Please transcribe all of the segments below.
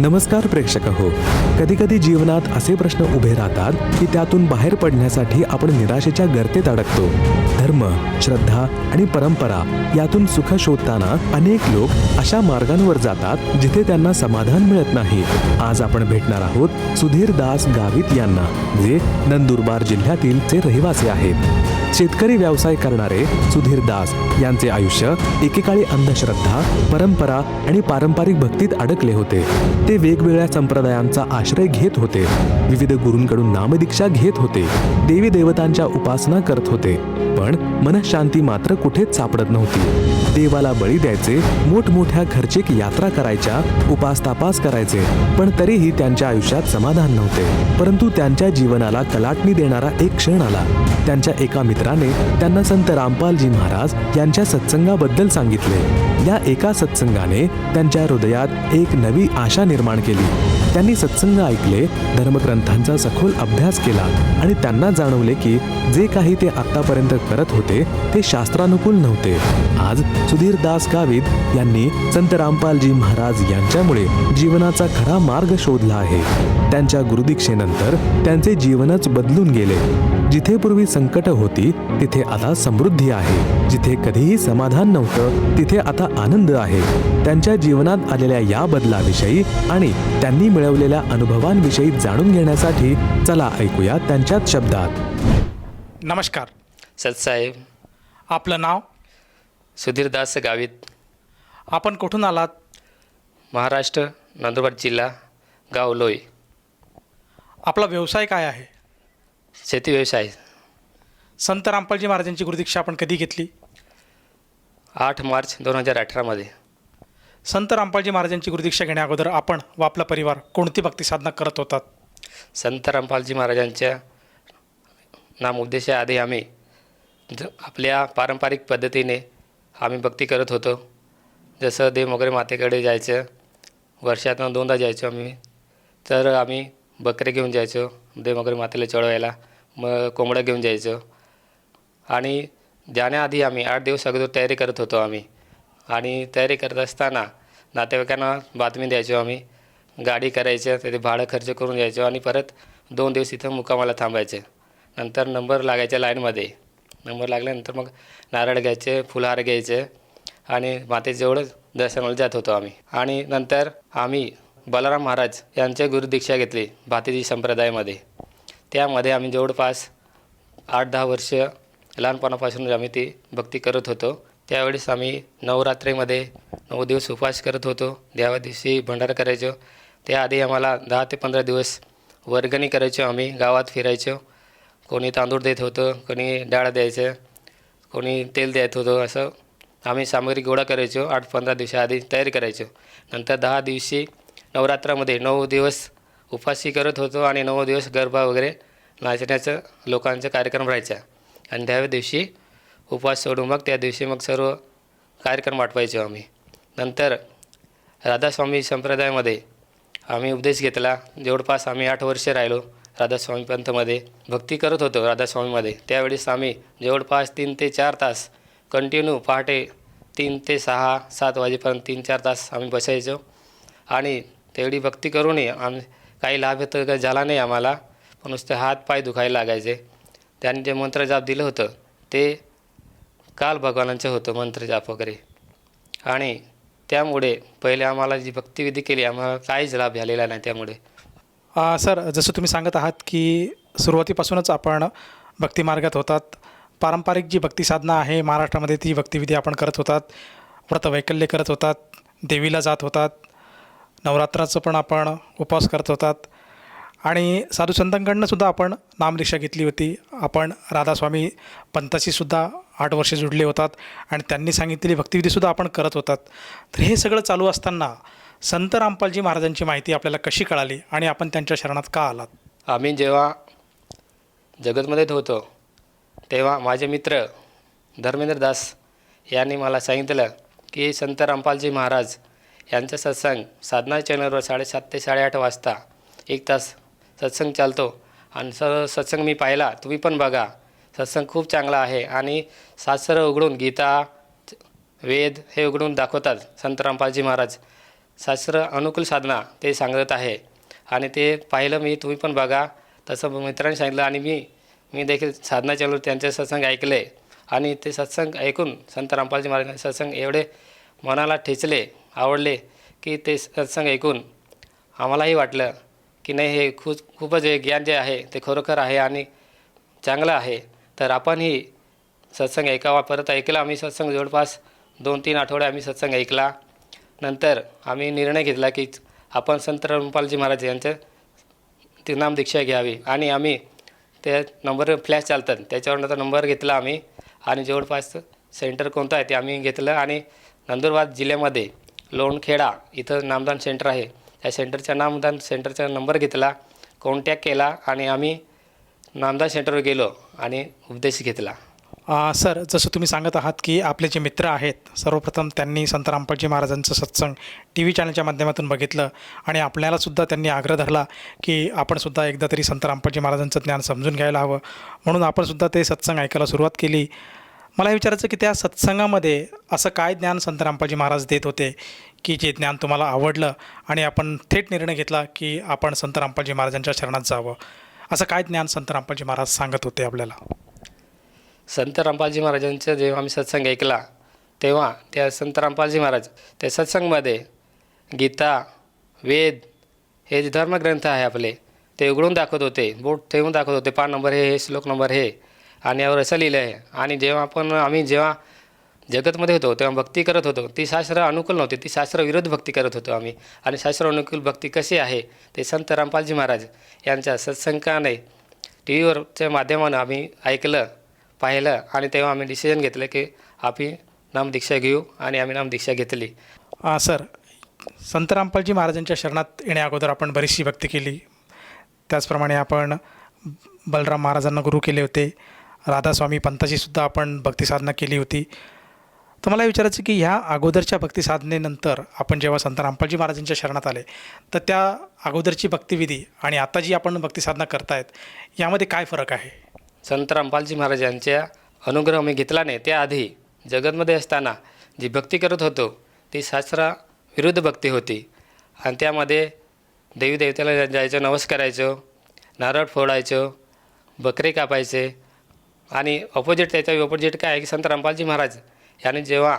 नमस्कार प्रेक्षक हो कधी कधी जीवनात असे प्रश्न उभे राहतात की त्यातून बाहेर पडण्यासाठी आपण निराशेच्या गर्तेत अडकतो. धर्म श्रद्धा आणि परंपरा यातून सुख शोधताना अनेक लोक अशा मार्गांवर जातात जिथे त्यांना समाधान मिळत नाही. आज आपण भेटणार आहोत सुधीर दास गावित यांना जे नंदुरबार जिल्ह्यातील ते रहिवासी आहेत. शेतकरी व्यवसाय करणारे सुधीर दास यांचे आयुष्य एकेकाळी अंधश्रद्धा परंपरा आणि पारंपरिक भक्तीत अडकले होते. ते वेगवेगळ्या संप्रदायांचा आश्रय घेत होते. विविध गुरूंकडून नामदीक्षा घेत होते. देवी देवतांच्या उपासना करत होते. पण मनशांती मात्र कुठेच सापडत नव्हती. देवाला बळी द्यायचे मोठमोठ्या खर्चिक यात्रा करायच्या उपास तापास करायचे. पण तरीही त्यांच्या आयुष्यात समाधान नव्हते. परंतु त्यांच्या जीवनाला कलाटणी देणारा एक क्षण आला. त्यांच्या एका मित्राने त्यांना संत रामपालजी महाराज यांच्या सत्संगाबद्दल सांगितले. या एका सत्संगाने त्यांच्या हृदयात एक नवी आशा निर्माण केली. त्यांनी सत्संग ऐकले धर्मग्रंथांचा सखोल अभ्यास केला आणि त्यांना जाणवले की जे काही ते आतापर्यंत करत होते ते शास्त्रानुकूल नव्हते. आज सुधीर दास गावित यांनी संत रामपालजी महाराज यांच्यामुळे जीवनाचा खरा मार्ग शोधला आहे. त्यांच्या गुरुदीक्षेनंतर त्यांचे जीवनच बदलून गेले. जिथे पूर्वी संकट होती तिथे आता समृद्धी आहे. जिथे कधीही समाधान नव्हतं तिथे आता आनंद आहे. त्यांच्या जीवनात आलेल्या या बदलाविषयी आणि त्यांनी मिळवलेल्या अनुभवांविषयी जाणून घेण्यासाठी चला ऐकूया त्यांच्याच शब्दात. नमस्कार. सतसाहेब. आपलं नाव? सुधीरदास गावित. आपण कुठून आलात? महाराष्ट्र नंदुरबार जिल्हा गाव लोई. आपला व्यवसाय काय आहे? शेती व्यवसाय. संत रामपालजी महाराजांची गुरुदीक्षा आपण कधी घेतली? आठ मार्च दोन हजार अठरामध्ये. संत रामपालजी महाराजांची गुरुदीक्षा घेण्या अगोदर आपण व आपला परिवार कोणती भक्ती साधना करत होतात? संत रामपालजी महाराजांच्या नामोद्देशाआधी आम्ही ज आपल्या पारंपरिक पद्धतीने आम्ही भक्ती करत होतो. जसं देव मोगरे मातेकडे जायचं वर्षातून दोनदा जायचो आम्ही. तर आम्ही बकरे घेऊन जायचो देव मोगरे मातेला चढवायला. मग कोंबडं घेऊन जायचो. आणि जाण्याआधी आम्ही आठ दिवस अगोदर तयारी करत होतो आम्ही. आणि तयारी करत असताना नातेवाईकांना बातमी द्यायचो आम्ही. गाडी करायचं तिथे भाडं खर्च करून यायचो आणि परत दोन दिवस इथं मुकामाला थांबायचे. नंतर नंबर लागायच्या लाईनमध्ये. नंबर लागल्यानंतर मग नारळ घ्यायचे फुलहार घ्यायचे आणि मातेजवळ दर्शनाला जात होतो आम्ही. आणि नंतर आम्ही बलराम महाराज यांचे गुरुदीक्षा घेतली भातीजी संप्रदायामध्ये. त्यामध्ये आम्ही जवळपास आठ दहा वर्ष लहानपणापासून आम्ही ती भक्ती करत होतो. त्यावेळेस आम्ही नवरात्रीमध्ये नऊ दिवस उपवास करत होतो. देवा दिवशी भंडारा करायचो. त्याआधी आम्हाला दहा ते पंधरा दिवस वर्गणी करायचो. आम्ही गावात फिरायचो. कोणी तांदूळ देत होतं कोणी डाळ द्यायचं कोणी तेल देत होतं असं आम्ही सामग्री गोळा करायचो. आठ पंधरा दिवसाआधी तयारी करायचो. नंतर दहा दिवशी नवरात्रामध्ये नऊ दिवस उपाशी करत होतो आणि नऊ दिवस गरबा वगैरे नाचण्याचं लोकांचा कार्यक्रम राहायचा. आणि दहाव्या दिवशी उपवास सोडून मग त्या दिवशी मग सर्व कार्यक्रम वाटवायचो आम्ही. नंतर राधास्वामी संप्रदायामध्ये आम्ही उपदेश घेतला. जवळपास आम्ही आठ वर्षे राहिलो राधास्वामी पंथमध्ये. भक्ती करत होतो राधास्वामीमध्ये. त्यावेळेस आम्ही जवळपास तीन ते चार तास कंटिन्यू पहाटे तीन ते सहा सात वाजेपर्यंत तीन चार तास आम्ही बसायचो. आणि तेवढी भक्ती करूनही आम काही लाभ तर काही झाला नाही आम्हाला पण नुसते हात पाय दुखायला लागायचे. त्यांनी जे मंत्रजाप दिलं होतं ते काल भगवानांचं होतं मंत्रजाप वगैरे. आणि त्यामुळे पहिले आम्हाला जी भक्तिविधी केली आम्हाला काहीच लाभ झालेला नाही त्यामुळे. सर जसं तुम्ही सांगत आहात की सुरुवातीपासूनच आपण भक्तिमार्गात होतात. पारंपरिक जी भक्ती साधना आहे महाराष्ट्रामध्ये ती भक्तिविधी आपण करत होतात. व्रतवैकल्य करत होतात. देवीला जात होतात. नवरात्राचं पण आपण उपवास करत होतात. आणि साधू संतांकडनं सुद्धा आपण नामदीक्षा घेतली होती. आपण राधास्वामी पंथाशी सुद्धा आठ वर्षे जुडले होतात आणि त्यांनी सांगितलेली भक्तिविधीसुद्धा आपण करत होतात. तर हे सगळं चालू असताना संत रामपालजी महाराजांची माहिती आपल्याला कशी कळाली आणि आपण त्यांच्या शरणात का आलात? आम्ही जेव्हा जगतमध्ये होतो तेव्हा माझे मित्र धर्मेंद्र दास यांनी मला सांगितलं की संत रामपालजी महाराज यांचा सत्संग साधना चॅनलवर साडेसात ते साडेआठ वाजता एक तास सत्संग चालतो. आणि स सत्संग मी पाहिला तुम्ही पण बघा. सत्संग खूप चांगला आहे आणि शास्त्र उघडून गीता वेद हे उघडून दाखवतात. संत रामपालजी महाराज शास्त्र अनुकूल साधना ते सांगत आहे. आणि ते पाहिलं मी तुम्ही पण बघा. तसं मित्रांनी सांगितलं आणि मी मी देखील साधना चालू त्यांचे सत्संग ऐकले. आणि ते सत्संग ऐकून संत रामपालजी महाराज सत्संग एवढे मनाला ठेचले आवडले की ते सत्संग ऐकून आम्हालाही वाटलं की नाही हे खूप खूपच हे ज्ञान जे आहे ते खरोखर आहे आणि चांगलं आहे. तर आपणही सत्संग ऐकावा. परत ऐकला आम्ही सत्संग जवळपास दोन तीन आठवडे आम्ही सत्संग ऐकला. नंतर आम्ही निर्णय घेतला की आपण संत रामपालजी महाराज यांचं तिनाम दीक्षा घ्यावी. आणि आम्ही ते नंबर फ्लॅश चालतात. त्याच्यावर नंतर नंबर घेतला आम्ही. आणि जवळपास सेंटर कोणतं आहे ते आम्ही घेतलं. आणि नंदुरबार जिल्ह्यामध्ये लोणखेडा इथं नामदान सेंटर आहे. त्या सेंटरच्या नामदान सेंटरचा नंबर घेतला. कॉन्टॅक्ट केला. आणि आम्ही नामदान सेंटरवर गेलो. आणि उपदेश घेतला. सर जसं तुम्ही सांगत आहात की आपले जे मित्र आहेत सर्वप्रथम त्यांनी संत रामपालजी महाराजांचं सत्संग टी व्ही चॅनलच्या माध्यमातून बघितलं आणि आपल्यालासुद्धा त्यांनी आग्रह धरला की आपणसुद्धा एकदा तरी संत रामपालजी महाराजांचं ज्ञान समजून घ्यायला हवं. म्हणून आपणसुद्धा ते सत्संग ऐकायला सुरुवात केली. मला विचारायचं की त्या सत्संगामध्ये असं काय ज्ञान संत रामपालजी महाराज देत होते की जे ज्ञान तुम्हाला आवडलं आणि आपण थेट निर्णय घेतला की आपण संत रामपालजी महाराजांच्या शरणात जावं? असं काय ज्ञान संत रामपालजी महाराज सांगत होते आपल्याला? संत रामपालजी महाराजांचं जेव्हा आम्ही सत्संग ऐकला तेव्हा त्या संत रामपालजी महाराज त्या सत्संगमध्ये गीता वेद हे जे धर्मग्रंथ आहे आपले ते उघडून दाखवत होते बोट ठेवून दाखवत होते पान नंबर हे हे श्लोक नंबर हे आणि यावर असं लिहिलं आहे. आणि जेव्हा आपण आम्ही जेव्हा जगतमध्ये होतो तेव्हा भक्ती करत होतो. ती शास्त्र अनुकूल नव्हती ती शास्त्र भक्ती करत होतो आम्ही. आणि शास्त्र अनुकूल भक्ती कशी आहे ते संत रामपालजी महाराज यांच्या सत्संगाने टी व्हीवरच्या माध्यमानं आम्ही ऐकलं पाहिलं आणि तेव्हा आम्ही डिसिजन घेतलं की आम्ही नामदीक्षा घेऊ आणि आम्ही नामदीक्षा घेतली. हां सर संत रामपालजी महाराजांच्या शरणात येण्या अगोदर आपण बरीचशी भक्ती केली. त्याचप्रमाणे आपण बलराम महाराजांना गुरु केले होते. राधास्वामी पंथाचीसुद्धा आपण भक्ती साधना केली होती. तर मला विचारायचं की ह्या अगोदरच्या भक्ती साधनेनंतर आपण जेव्हा संत रामपालजी महाराजांच्या शरणात आले तर त्या अगोदरची भक्तिविधी आणि आता जी आपण भक्तिसाधना करतायत यामध्ये काय फरक आहे? संत रामपालजी महाराज यांच्या अनुग्रह मी घेतला नाही. त्याआधी जगतमध्ये असताना जी भक्ती करत होतो ती शास्त्रा विरुद्ध भक्ती होती. आणि त्यामध्ये देवी देवतेला जायचं नवस करायचं नारळ फोडायचं बकरे कापायचे आणि ऑपोजिट त्याच्या ऑपोजिट काय आहे की संत रामपालजी महाराज याने जेव्हा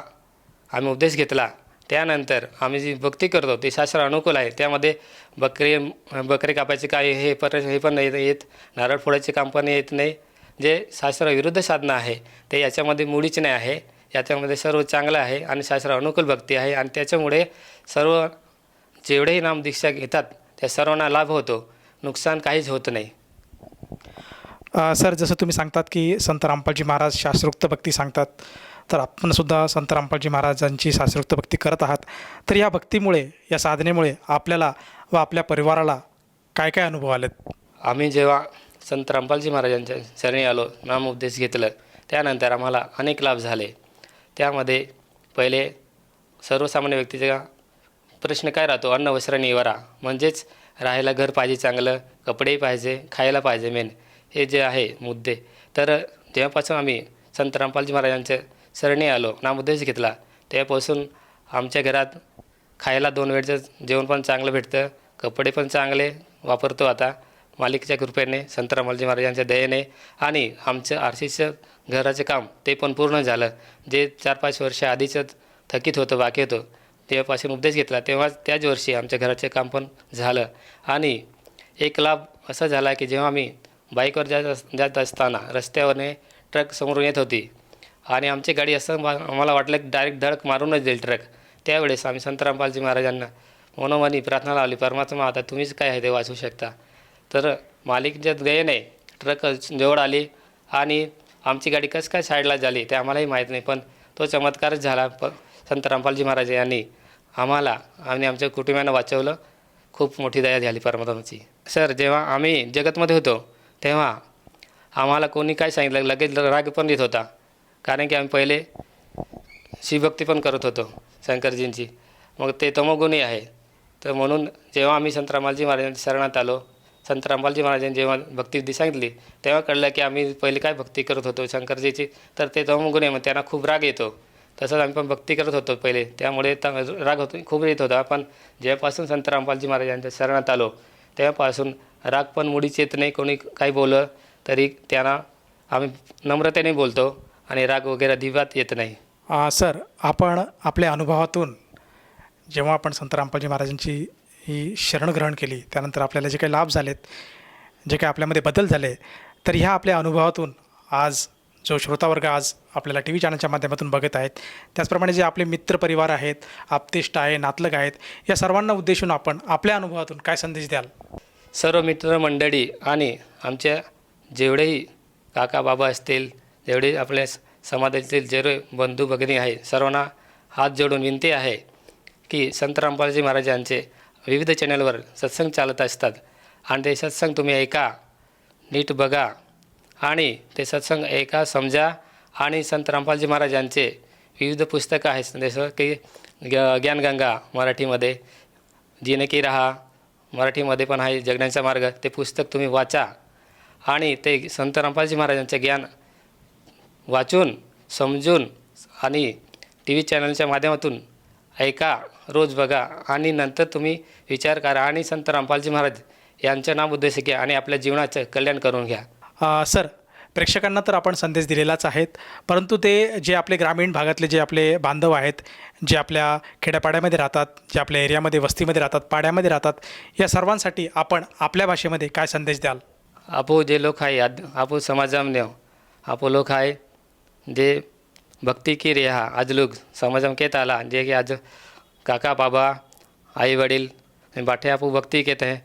आम्ही उपदेश घेतला त्यानंतर आम्ही जी भक्ती करतो ते शास्त्र अनुकूल आहे. त्यामध्ये बकरी बकरी कापायचे काय हे पर हे पण नाही येत नारळ फोडायचे काम पण येत नाही. जे शास्त्राविरुद्ध साधनं आहे ते याच्यामध्ये मुळीच नाही आहे. याच्यामध्ये सर्व चांगलं आहे आणि शास्त्र अनुकूल भक्ती आहे आणि त्याच्यामुळे सर्व जेवढेही नाम दीक्षा घेतात त्या सर्वांना लाभ होतो. नुकसान काहीच होत नाही. सर जसं तुम्ही सांगतात की संत रामपालजी महाराज शास्त्रोक्त भक्ती सांगतात तर आपणसुद्धा संत रामपालजी महाराजांची शास्त्रोक्त भक्ती करत आहात. तर या भक्तीमुळे या साधनेमुळे आपल्याला व आपल्या परिवाराला काय काय अनुभव आलेत? आम्ही जेव्हा संत रामपालजी महाराजांच्या शरणी आलो नामोपदेश घेतलं त्यानंतर आम्हाला अनेक लाभ झाले. त्यामध्ये पहिले सर्वसामान्य व्यक्तीचा प्रश्न काय राहतो? अन्न वस्त्र निवारा. म्हणजेच राहायला घर पाहिजे चांगलं कपडेही पाहिजे खायला पाहिजे मेन. हे जे आहे मुद्दे. तर तेव्हापासून आम्ही संत रामपालजी महाराजांच्या सरणी आलो नामोपदेश घेतला. तेव्हापासून आमच्या घरात खायला दोन वेळचं जेवण पण चांगलं भेटतं कपडे पण चांगले वापरतो आता. मालिकच्या कृपेने संत महाराज यांच्या दयेने आणि आमचं आरसीचं घराचं काम ते पण पूर्ण झालं. जे चार पाच वर्ष आधीचं थकीत होतं बाकी होतं तेव्हापासून उपदेश घेतला. तेव्हा त्याच वर्षी आमच्या घराचे काम पण झालं. आणि एक लाभ असा झाला की जेव्हा आम्ही बाईकवर जात जात असताना रस्त्यावरने ट्रक समोरून येत होती आणि आमची गाडी असं आम्हाला वाटलं की डायरेक्ट धडक मारूनच देईल ट्रक त्यावेळेस आम्ही संतरामपालजी महाराजांना मनोमनी प्रार्थना लावली परमात्मा आता तुम्हीच काय आहे ते वाचू शकता. तर मालिकच्या दयेने ट्रक जवळ आली आणि आमची गाडी कसं काय साईडला झाली ते आम्हालाही माहीत नाही पण तो चमत्कारच झाला. प संत रामपालजी महाराज यांनी आम्हाला आणि आमच्या कुटुंबियांना वाचवलं. खूप मोठी दया झाली परमात्माची सर जेव्हा आम्ही जगतमध्ये होतो तेव्हा आम्हाला कोणी काय सांगितलं? लगेच राग पण येत होता. कारण की आम्ही पहिले शिवभक्ती पण करत होतो शंकरजींची. मग ते तमोगुणी आहे. तर म्हणून जेव्हा आम्ही संत रामालजी महाराजांच्या शरणात आलो संत रामबालजी महाराजांनी जेव्हा भक्ती सांगितली तेव्हा कळलं की आम्ही पहिले काय भक्ती करत होतो शंकरजीची तर ते तमोगुणी आहे मग त्यांना खूप राग येतो. तसंच आम्ही पण भक्ती करत होतो पहिले. त्यामुळे त- राग होतो खूप येत होता. पण जेव्हापासून संत रामपालजी महाराजांच्या शरणात आलो तेव्हापासून राग पण मुळीच येत नाही कोणी काही बोललं तरी त्यांना आम्ही नम्रतेने बोलतो. आणि राग वगैरे दिवात येत नाही. सर आपण आपल्या अनुभवातून जेव्हा आपण संत रामपालजी महाराजांची ही शरण ग्रहण केली त्यानंतर आपल्याला जे काही लाभ झालेत जे काही आपल्यामध्ये बदल झाले तर ह्या आपल्या अनुभवातून आज जो श्रोतावर्ग आज आपल्याला टी व्ही चॅनलच्या माध्यमातून बघत आहेत त्याचप्रमाणे जे आपले मित्रपरिवार आहेत आप्तेष्ट आहे नातलग आहेत या सर्वांना उद्देशून आपण आपल्या अनुभवातून काय संदेश द्याल? सर्व मित्रमंडळी आणि आमच्या जेवढेही काका बाबा असतील तेवढी आपल्या समाजातील जे बंधू भगिनी आहे सर्वांना हात जोडून विनंती आहे की संत रामपालजी महाराजांचे विविध चॅनलवर सत्संग चालत असतात. आणि ते सत्संग तुम्ही ऐका नीट बघा आणि ते सत्संग ऐका समजा आणि संत रामपालजी महाराजांचे विविध पुस्तकं आहेत. जसं की ग ज्ञानगंगा मराठीमध्ये जिने की रहा मराठीमध्ये पण आहे जगण्याचा मार्ग ते पुस्तक तुम्ही वाचा आणि ते संत रामपालजी महाराजांचे ज्ञान वाचून समजून आणि टी व्ही चॅनलच्या माध्यमातून ऐका रोज बघा आणि नंतर तुम्ही विचार करा. आणि संत रामपालजी महाराज यांचं नाम उद्देश घ्या आणि आपल्या जीवनाचं कल्याण करून घ्या. सर प्रेक्षकांना तर आपण संदेश दिलेलाच आहेत. परंतु ते जे आपले ग्रामीण भागातले जे आपले बांधव आहेत जे आपल्या खेड्यापाड्यामध्ये राहतात जे आपल्या एरियामध्ये वस्तीमध्ये राहतात पाड्यामध्ये राहतात या सर्वांसाठी आपण आपल्या भाषेमध्ये काय संदेश द्याल? आपो जे लोक आहे आपो समाजामध्ये आपो लोक आहे जे भक्ती की रेहा आज लोक समाजाम केत आला जे की आज काका बाबा आई वडील बाठे आपू भक्ती केत आहे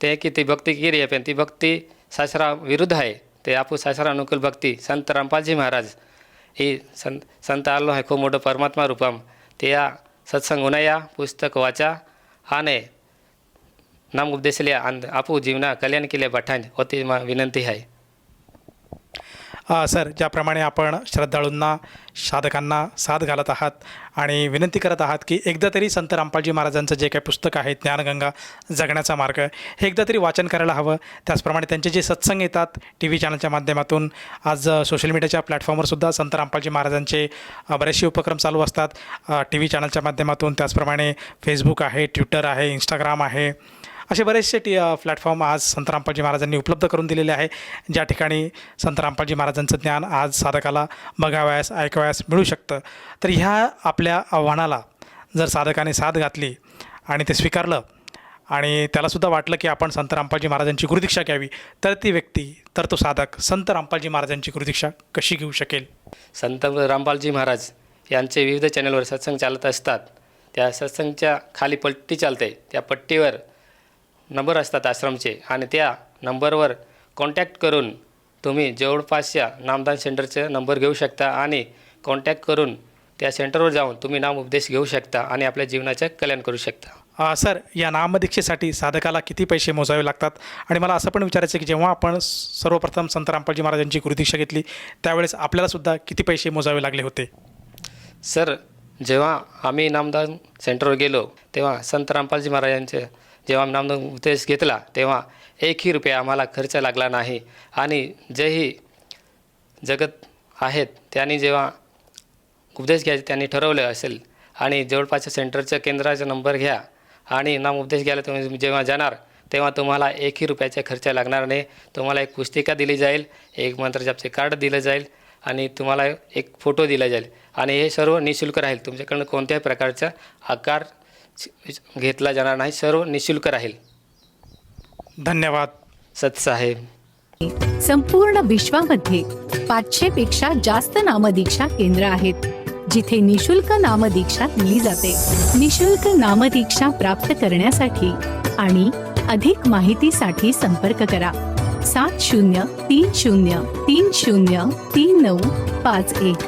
ते की ती भक्ती की रे पण ती भक्ती सासरा विरुद्ध आहे ते आपू सासरा अनुकूल भक्ती संत रामपालजी महाराज ही संत संत आलो आहे खूप मोठं परमात्मा रूपम ते या सत्संग उनया पुस्तक वाचा आणि नाम उपदेशले आणि आपू जीवना कल्याण केले बठाण होती विनंती आहे सर ज्याप्रमाणे आपण श्रद्धाळूंना साधकांना साथ घालत आहात आणि विनंती करत आहात की एकदा तरी संत रामपालजी महाराजांचं जे काही पुस्तक आहे ज्ञानगंगा जगण्याचा मार्ग हे एकदा तरी वाचन करायला हवं. त्याचप्रमाणे त्यांचे जे सत्संग येतात टी व्ही चॅनलच्या माध्यमातून आज सोशल मीडियाच्या प्लॅटफॉर्मवरसुद्धा संत रामपालजी महाराजांचे बरेचसे उपक्रम चालू असतात. टी व्ही चॅनलच्या माध्यमातून त्याचप्रमाणे फेसबुक आहे ट्विटर आहे इंस्टाग्राम आहे असे बरेचसे टी प्लॅटफॉर्म आज संत रामपालजी महाराजांनी उपलब्ध करून दिलेले आहे. ज्या ठिकाणी संत रामपालजी महाराजांचं ज्ञान आज साधकाला बघावयास ऐकावयास मिळू शकतं. तर ह्या आपल्या आव्हानाला जर साधकाने साथ घातली आणि ते स्वीकारलं आणि त्यालासुद्धा वाटलं की आपण संत रामपालजी महाराजांची गुरुदीक्षा घ्यावी तर ती व्यक्ती तर तो साधक संत रामपालजी महाराजांची गुरुदीक्षा कशी घेऊ शकेल? संत रामपालजी महाराज यांचे विविध चॅनलवर सत्संग चालत असतात. त्या सत्संगच्या खाली पट्टी चालते. त्या पट्टीवर नंबर असतात आश्रमचे आणि त्या नंबरवर कॉन्टॅक्ट करून तुम्ही जवळपासच्या नामदान सेंटरचे नंबर घेऊ शकता आणि कॉन्टॅक्ट करून त्या सेंटरवर जाऊन तुम्ही नाम उपदेश घेऊ शकता आणि आपल्या जीवनाचे कल्याण करू शकता. सर या नामदीक्षेसाठी साधकाला किती पैसे मोजावे लागतात? आणि मला असं पण विचारायचं की जेव्हा आपण सर्वप्रथम संत रामपालजी महाराजांची गुरुदीक्षा घेतली त्यावेळेस आपल्यालासुद्धा किती पैसे मोजावे लागले होते? सर जेव्हा आम्ही नामदान सेंटरवर गेलो तेव्हा संत रामपालजी महाराजांचे जेव्हा आम्ही नामदान उपदेश घेतला तेव्हा एकही रुपया आम्हाला खर्च लागला नाही. आणि जेही जगत आहेत त्यांनी जेव्हा उपदेश घ्यायचे त्यांनी ठरवलं असेल. आणि जवळपासच्या सेंटरच्या केंद्राचा नंबर घ्या. आणि नाम उपदेश घ्यायला तुम्ही जेव्हा जाणार तेव्हा तुम्हाला एकही रुपयाचा खर्च लागणार नाही. तुम्हाला एक पुस्तिका दिली जाईल एक मंत्रजापचे कार्ड दिलं जाईल आणि तुम्हाला एक फोटो दिला जाईल. आणि हे सर्व निशुल्क राहील. तुमच्याकडनं कोणत्याही प्रकारचा आकार घेतला जाणार नाही. सर्व निशुल्क राहील. धन्यवाद. सत्साहेब संपूर्ण विश्वामध्ये पाचशे पेक्षा जास्त नामदीक्षा केंद्र आहेत जिथे निशुल्क नामदीक्षा दिली जाते. निशुल्क नामदीक्षा प्राप्त करण्यासाठी आणि अधिक माहितीसाठी संपर्क करा. सात शून्य तीन शून्य तीन शून्य तीन नऊ पाच एक.